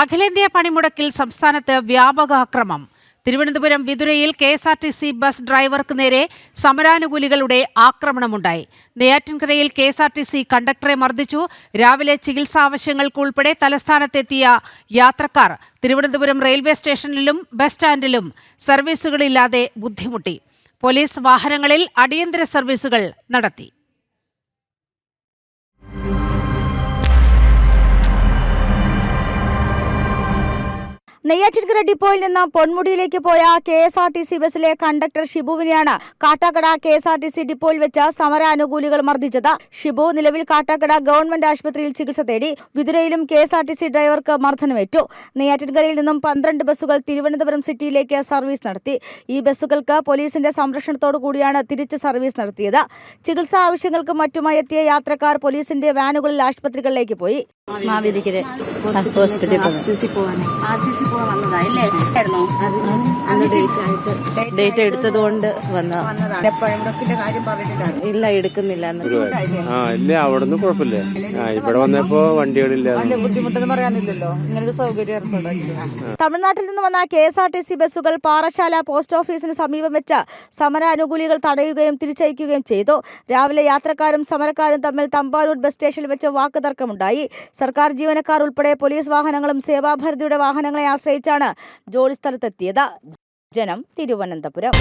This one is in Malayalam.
അഖിലേന്ത്യാ പണിമുടക്കിൽ സംസ്ഥാനത്ത് വ്യാപക അക്രമം. Thiruvananthapuram വിതുരയിൽ K S R T C bus ഡ്രൈവർക്ക് നേരെ സമരാനുകൂലികളുടെ ആക്രമണമുണ്ടായി. നെയ്യാറ്റിൻകരയിൽ K S R T C കണ്ടക്ടറെ മർദ്ദിച്ചു. രാവിലെ ചികിത്സാ ആവശ്യങ്ങൾക്കുൾപ്പെടെ തലസ്ഥാനത്തെത്തിയ യാത്രക്കാർ തിരുവനന്തപുരം റെയിൽവേ സ്റ്റേഷനിലും ബസ് സ്റ്റാൻഡിലും സർവീസുകളില്ലാതെ ബുദ്ധിമുട്ടി. പോലീസ് വാഹനങ്ങളിൽ അടിയന്തര സർവീസുകൾ നടത്തി. നെയ്യാറ്റിൻകര ഡിപ്പോയിൽ നിന്ന് പൊന്മുടിയിലേക്ക് പോയ K S R T C ബസ്സിലെ conductor ഷിബുവിനെയാണ് Kattakada K S R T C ഡിപ്പോയിൽ വെച്ച് സമരാനുകൂലികൾ മർദ്ദിച്ചത്. ഷിബു നിലവിൽ കാട്ടാക്കട ഗവൺമെന്റ് ആശുപത്രിയിൽ ചികിത്സ തേടി വിതുരയിലും K S R T C ഡ്രൈവർക്ക് മർദ്ദനമേറ്റു. നെയ്യാറ്റിൻകരയിൽ നിന്നും പന്ത്രണ്ട് ബസ്സുകൾ തിരുവനന്തപുരം സിറ്റിയിലേക്ക് സർവീസ് നടത്തി. ഈ ബസ്സുകൾക്ക് പോലീസിന്റെ സംരക്ഷണത്തോടു കൂടിയാണ് തിരിച്ച് സർവീസ് നടത്തിയത്. ചികിത്സാ ആവശ്യങ്ങൾക്ക് മറ്റുമായി എത്തിയ യാത്രക്കാർ പോലീസിന്റെ വാനുകളിൽ ആശുപത്രികളിലേക്ക് പോയി. മാവേലിക്കര ഹോസ്പിറ്റലിൽ ആർ സി സി പോകാൻ വന്നതായില്ലേ ഡേറ്റ് ആയിട്ട്. ഡേറ്റ് എടുത്തത് കൊണ്ട് ഇല്ല എടുക്കുന്നില്ല ആ ഇല്ല അവിടുന്ന് കുഴപ്പമില്ല. ഇവിടെ വന്നപ്പോ വണ്ടികളില്ല. ബുദ്ധിമുട്ടെന്ന് പറയാനില്ലല്ലോ. ഇങ്ങനൊരു സൗകര്യം തമിഴ്നാട്ടിൽ നിന്ന് വന്ന K S R T C ബസ്സുകൾ പാറശാല പോസ്റ്റ് ഓഫീസിന് സമീപം വെച്ച സമരാനുകൂലികൾ തടയുകയും തിരിച്ചയക്കുകയും ചെയ്തു. രാവിലെ യാത്രക്കാരും സമരക്കാരും തമ്മിൽ തമ്പാനൂർ ബസ് സ്റ്റേഷനിൽ വെച്ച് വാക്കുതർക്കമുണ്ടായി. സർക്കാർ ജീവനക്കാർ ഉൾപ്പെടെ പോലീസ് വാഹനങ്ങളും സേവാഭാരതിയുടെ വാഹനങ്ങളെ ആശ്രയിച്ചാണ് ജോലിസ്ഥലത്തെത്തിയത്. ജനം തിരുവനന്തപുരം.